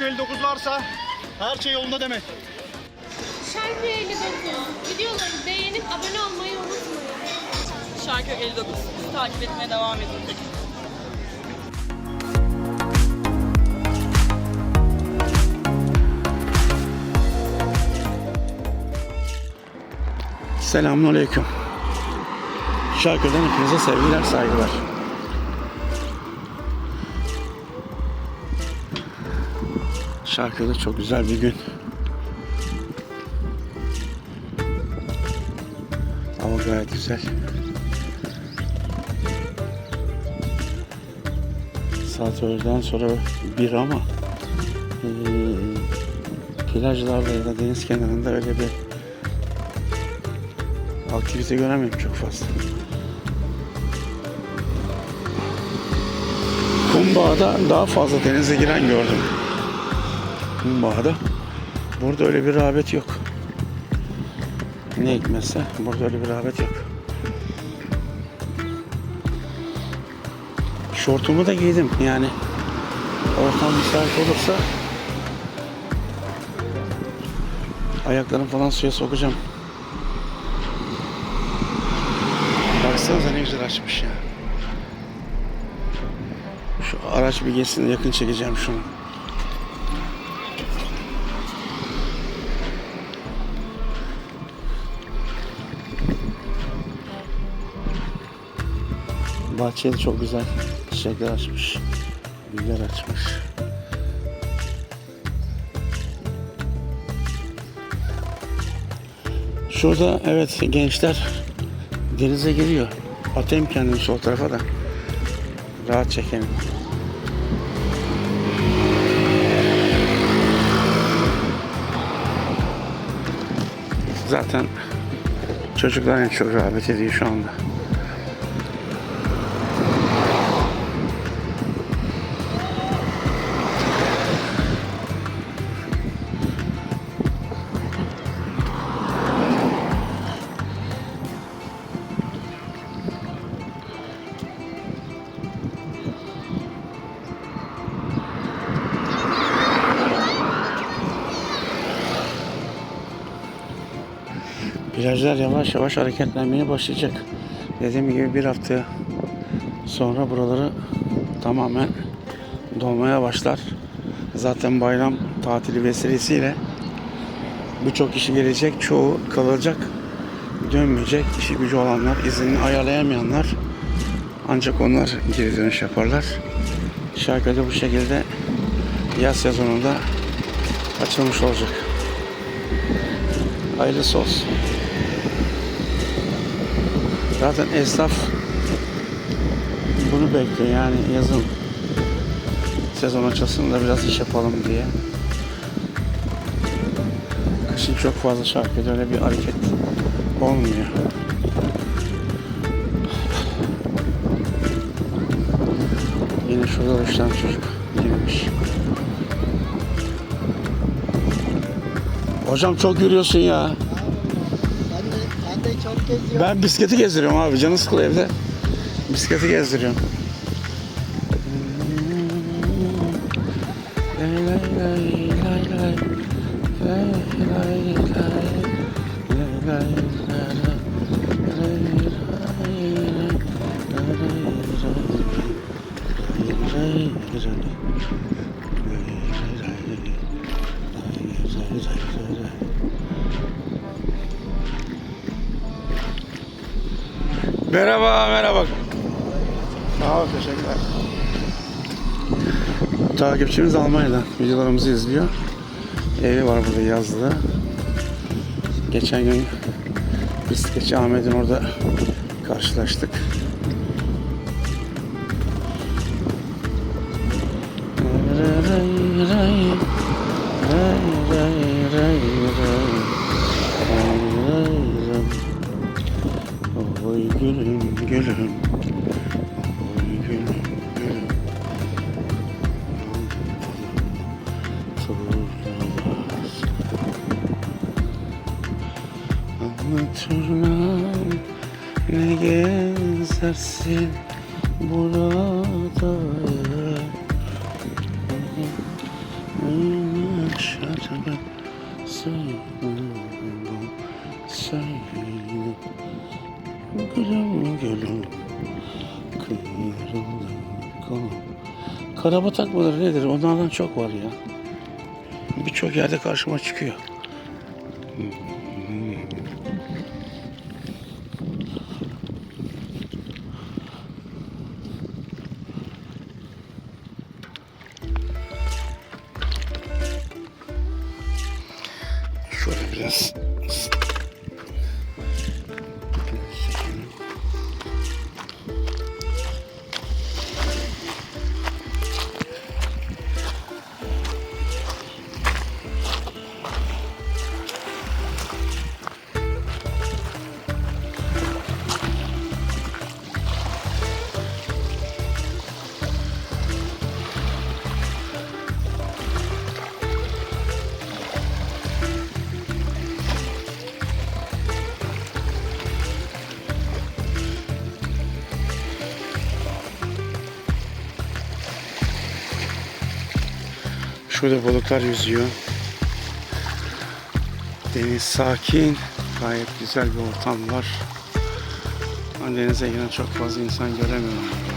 Şarkı 59 varsa her şey yolunda demek. Şarkı 59. Videoları beğenip abone olmayı unutmayın. Şarkı 59. Bizi takip etmeye devam edin. Selamünaleyküm. Şarkıdan hepinize sevgiler, saygılar. Şarkıda çok güzel bir gün. Hava gayet güzel. Saat öğleden sonra bir ama eee plajlarda ya da deniz kenarında öyle bir aktivite göremiyorum çok fazla. Kumbağa'da daha fazla denize giren gördüm. Kumbağa'da. Burada öyle bir rağbet yok. Ne hikmetse burada öyle bir rağbet yok. Şortumu da giydim yani. Ortam müsait olursa ayaklarım falan suya sokacağım. Baksanıza ne güzel açmış ya. Şu araç bir geçsin yakın çekeceğim şunu. Bahçede çok güzel çiçekler açmış. Güller açmış. Şurada evet gençler denize giriyor. Atayım kendimi sol tarafa da. Rahat çekelim. Zaten çocuklar en çok rağbet ediyor şu anda. Plajlar yavaş yavaş hareketlenmeye başlayacak. Dediğim gibi bir hafta sonra buraları tamamen dolmaya başlar. Zaten bayram tatili vesilesiyle birçok kişi gelecek, çoğu kalacak, dönmeyecek. İşi gücü olanlar, iznini ayarlayamayanlar ancak onlar geri dönüş yaparlar. Şarkıda bu şekilde yaz sezonunda açılmış olacak. Hayırlısı olsun. Zaten esnaf bunu bekliyor yani yazın sezon açılsın biraz iş yapalım diye. Kışın çok fazla şarkıda öyle bir hareket olmuyor. Yine şurada da çocuk girmiş. Hocam çok yürüyorsun ya. Geziyorum. Ben bisikleti gezdiriyorum abi. Canı sıkılıyor evde. Bisikleti gezdiriyorum. Merhaba, merhaba. Sağ ol, teşekkürler. Takipçimiz Almanya'dan videolarımızı izliyor. Evi var burada yazlığı. Geçen gün bisikletçi Ahmet'in orada karşılaştık. Oy gülüm gülüm. Oy gülüm gülüm. Turlamaz Anlatırlar Ne gezersin Burada Karabatak mıdır nedir? Onlardan çok var ya. Birçok yerde karşıma çıkıyor. Şurada balıklar yüzüyor. Deniz sakin. Gayet güzel bir ortam var. Ben denize giren çok fazla insan göremiyorum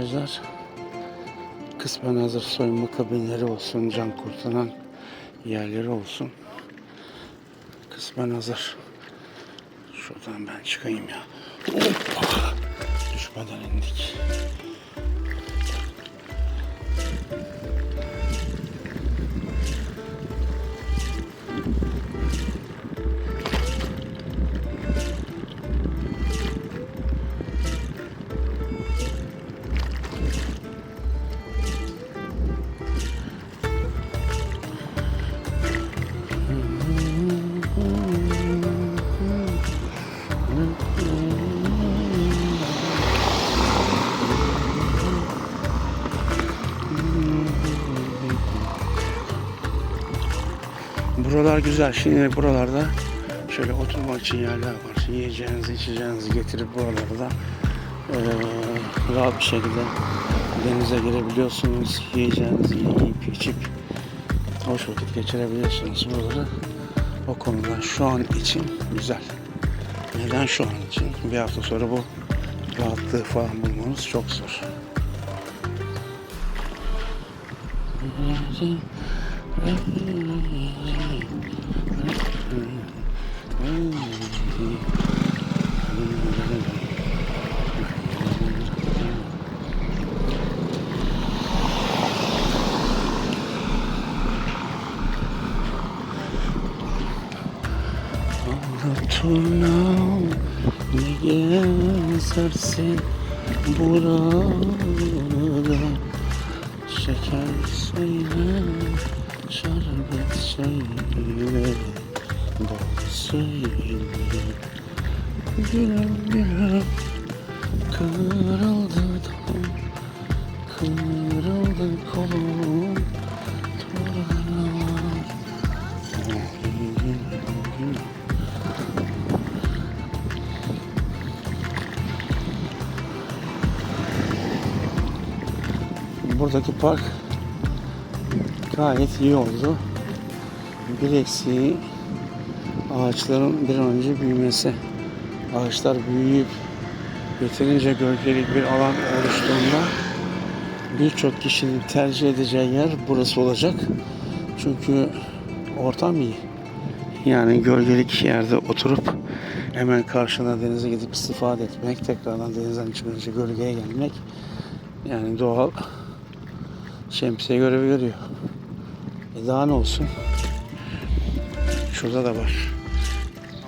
Plajlar kısmen hazır soyunma kabinleri olsun, can kurtaran yerleri olsun. Kısmen hazır. Şuradan ben çıkayım ya. Hoppa! Düşmeden indik. Buralar güzel. Şimdi buralarda şöyle oturmak için yerler var. Yiyeceğinizi, içeceğinizi getirip buralarda eee, rahat bir şekilde denize girebiliyorsunuz. Yiyeceğinizi yiyip içip hoş vakit geçirebiliyorsunuz buraları. O konuda şu an için güzel. Neden şu an için? Bir hafta sonra bu rahatlığı falan bulmanız çok zor. Turnam ne gezersin burada Şeker söyle, Şerbet söyle, bal söyle Gülüm gülüm Kırıldı dalım, kırıldı kolum Buradaki park gayet iyi oldu. Bir eksiği ağaçların bir an önce büyümesi. Ağaçlar büyüyüp yeterince gölgelik bir alan oluştuğunda birçok kişinin tercih edeceği yer burası olacak. Çünkü ortam iyi. Yani gölgelik yerde oturup hemen karşına denize gidip istifade etmek, tekrardan denizden çıkınca gölgeye gelmek yani doğal şemsiye görevi görüyor. Daha ne olsun? Şurada da var.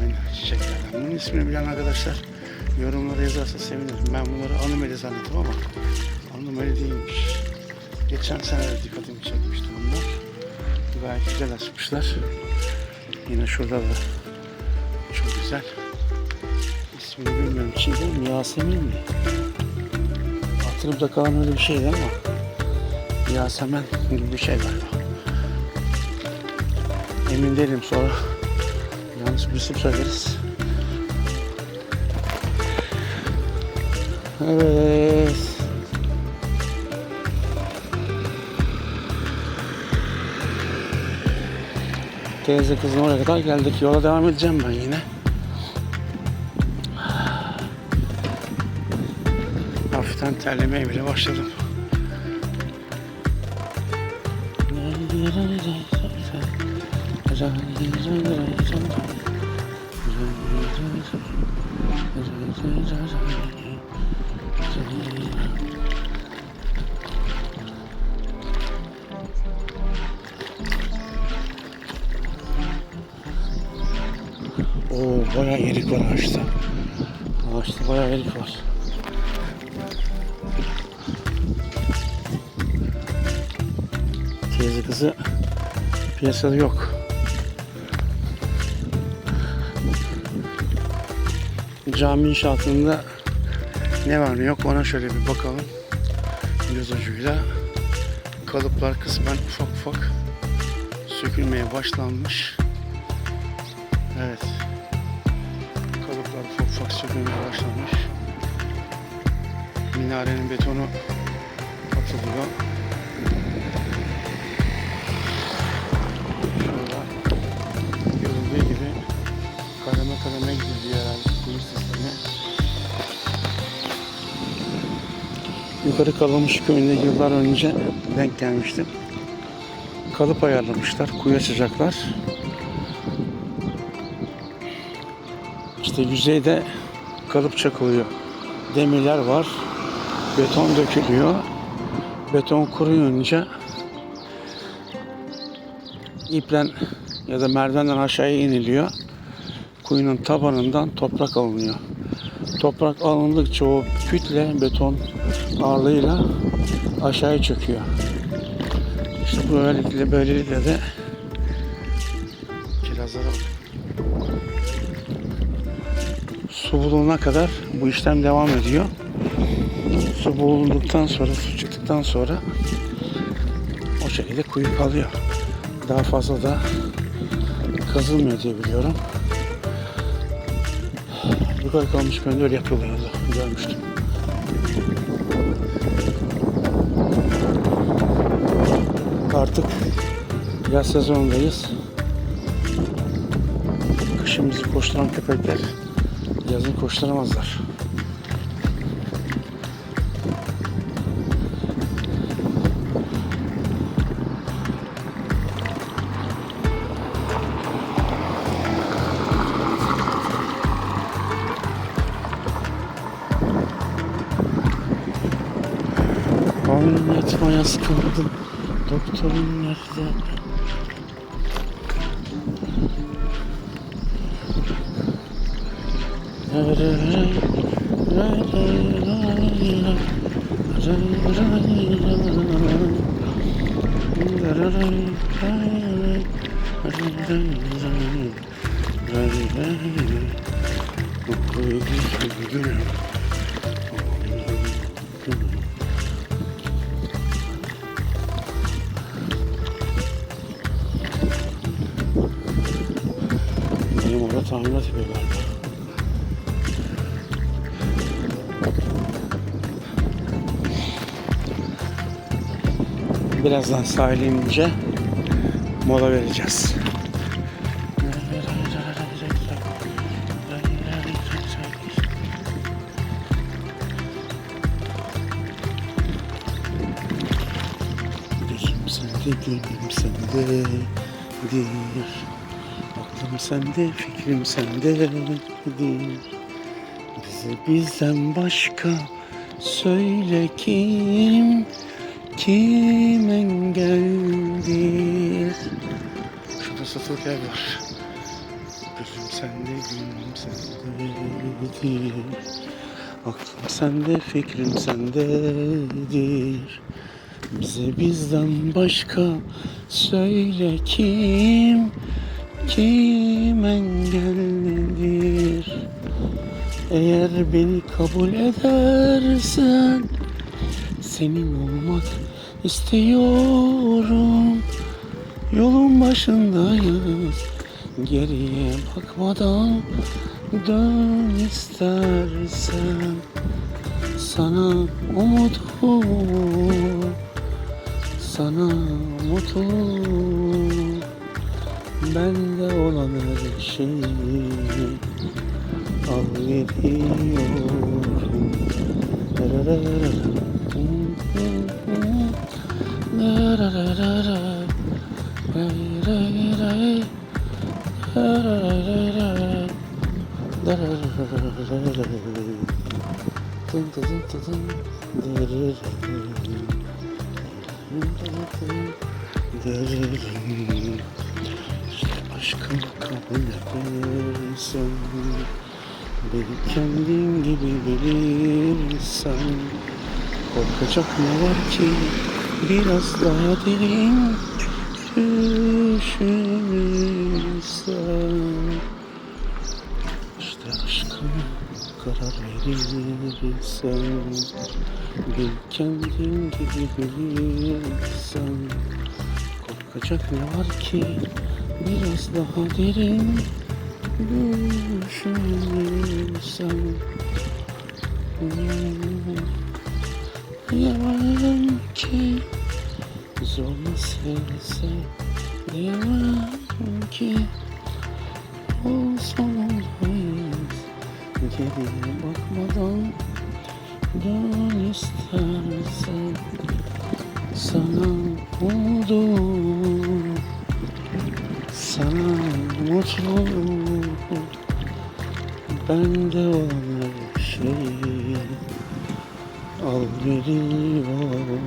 Aynen çiçeklerden. Bunun ismini bilen arkadaşlar yorumlara yazarsa sevinirim. Ben bunları anımeli zannettim ama anımeli değilmiş. Geçen sene de dikkatimi çekmişti bunlar. Gayet güzel açmışlar. Yine şurada da çok güzel. İsmini bilmiyorum. Çiğdem mi? Yasemin mi? Hatırımda kalan öyle bir şeydi ama Yasemen gibi bir şey galiba. Emin değilim sonra yanlış bir isim söyleriz. Evet. Teyze kızın oraya kadar geldik. Yola devam edeceğim ben yine. Hafiften terlemeye bile başladım. Oo bayağı erik var ağaçta. Ağaçta bayağı erik var. Teyze kızı piyasada yok. Cami inşaatında ne var ne yok ona şöyle bir bakalım. Göz ucuyla. Kalıplar kısmen ufak ufak sökülmeye başlanmış. Evet. Kalıplar ufak ufak sökülmeye başlamış. Minarenin betonu atılıyor. Yukarı Kalamış köyünde yıllar önce denk gelmiştim. Kalıp ayarlamışlar, kuyu açacaklar. İşte yüzeyde kalıp çakılıyor. Demirler var. Beton dökülüyor. Beton kuruyunca iplen ya da merdivenden aşağıya iniliyor. Kuyunun tabanından toprak alınıyor. Toprak alındıkça o kütle beton ağırlığıyla aşağıya çöküyor. İşte böylelikle böylelikle de kirazlara su bulunana kadar bu işlem devam ediyor. Su bulunduktan sonra, su çıktıktan sonra o şekilde kuyu kalıyor. Daha fazla da kazılmıyor diye biliyorum. Yukarı kalmış köyünde öyle yapıyorlardı. Görmüştüm. Artık yaz sezonundayız. Kışın bizi koşturan köpekler yazın koşturamazlar. Anlatmaya sıkıldım. Doktorum nerede? Benim tamirat yapıyor galiba. Birazdan sahile inince mola vereceğiz. Gözüm sende, gönlüm sendedir. Aklım sende, fikrim sendedir. Bize bizden başka söyle kim, kim engeldir? Şurada satılık ev var. Gözüm sende, gönlüm sendedir. Aklım sende, fikrim sendedir. Bize bizden başka söyle kim, kim engellidir? Eğer beni kabul edersen senin olmak istiyorum. Yolun başındayız. Geriye bakmadan dön istersen. Sana umudu, sana mutlu. Bende olan her şeyi al veriyorum. Aşkım kabul edersen Beni kendin gibi bilirsen Korkacak ne var ki? Biraz daha derin düşünürsen. İşte aşkım karar verirsen Bil kendin gibi bilirsen Korkacak ne var ki biraz daha derin düşünürsen Diyemem ki zorla sevse Diyemem ki o sonundayız Geriye bakmadan dön istersen Sana umudum sana mutlu Bende olan her şeyi Al veriyorum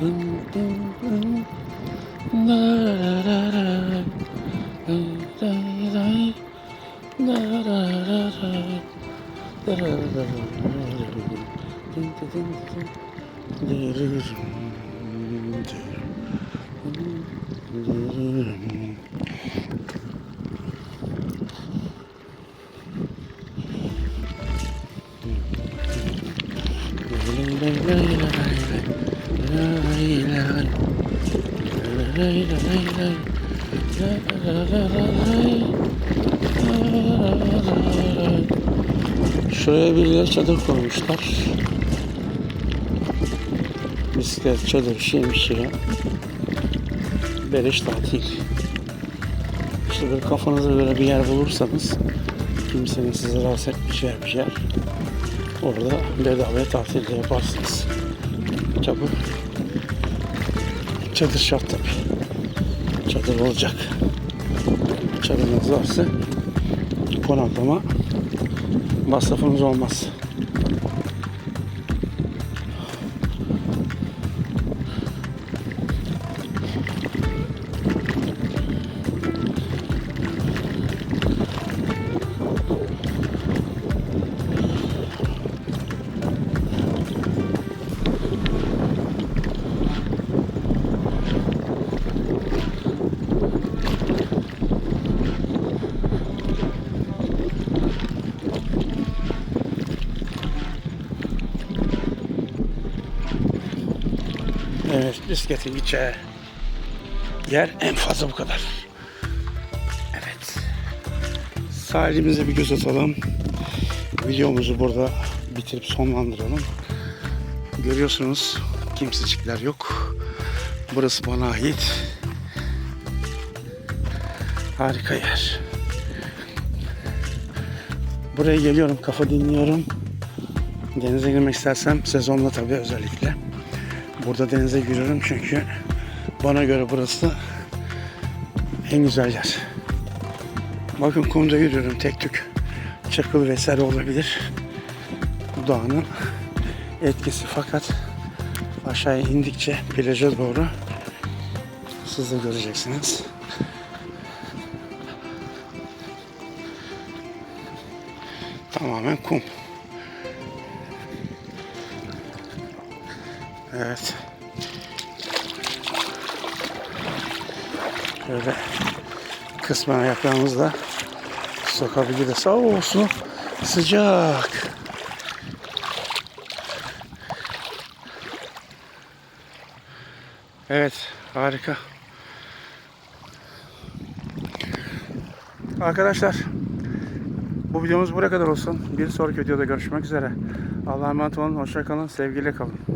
Dın dın dın. Dararara. Day day day. Dararara. Dararara. Dın dın dın dın. Dırırım. Dırırım. Şuraya bir çadır koymuşlar. Bisiklet, çadır, şemsiye. Beleş tatil. İşte böyle kafanıza göre bir yer bulursanız kimsenin sizi rahatsız etmeyeceği bir yer. Orada bedavaya tatil de yaparsınız. Tabi çadır şart tabi. Çadır olacak. Çadırınız varsa konaklama masrafınız olmaz. Evet, bisikletin gideceği yer en fazla bu kadar. Evet. Sahilimize bir göz atalım. Videomuzu burada bitirip sonlandıralım. Görüyorsunuz Kimsecikler yok. Burası bana ait. Harika yer. Buraya geliyorum, kafa dinliyorum. Denize girmek istersem sezonda tabii özellikle. Burada denize giriyorum çünkü bana göre burası en güzel yer. Bakın kumda yürüyorum tek tük. Çakıl vesaire olabilir. Bu dağının etkisi fakat aşağıya indikçe plaja doğru siz de göreceksiniz. Tamamen kum. Evet. Şöyle kısmen ayaklarımızla sokabiliriz. Oo su sıcak. Evet harika. Arkadaşlar bu videomuz buraya kadar olsun. Bir sonraki videoda görüşmek üzere. Allah'a emanet olun. Hoşça kalın. Sevgiyle kalın.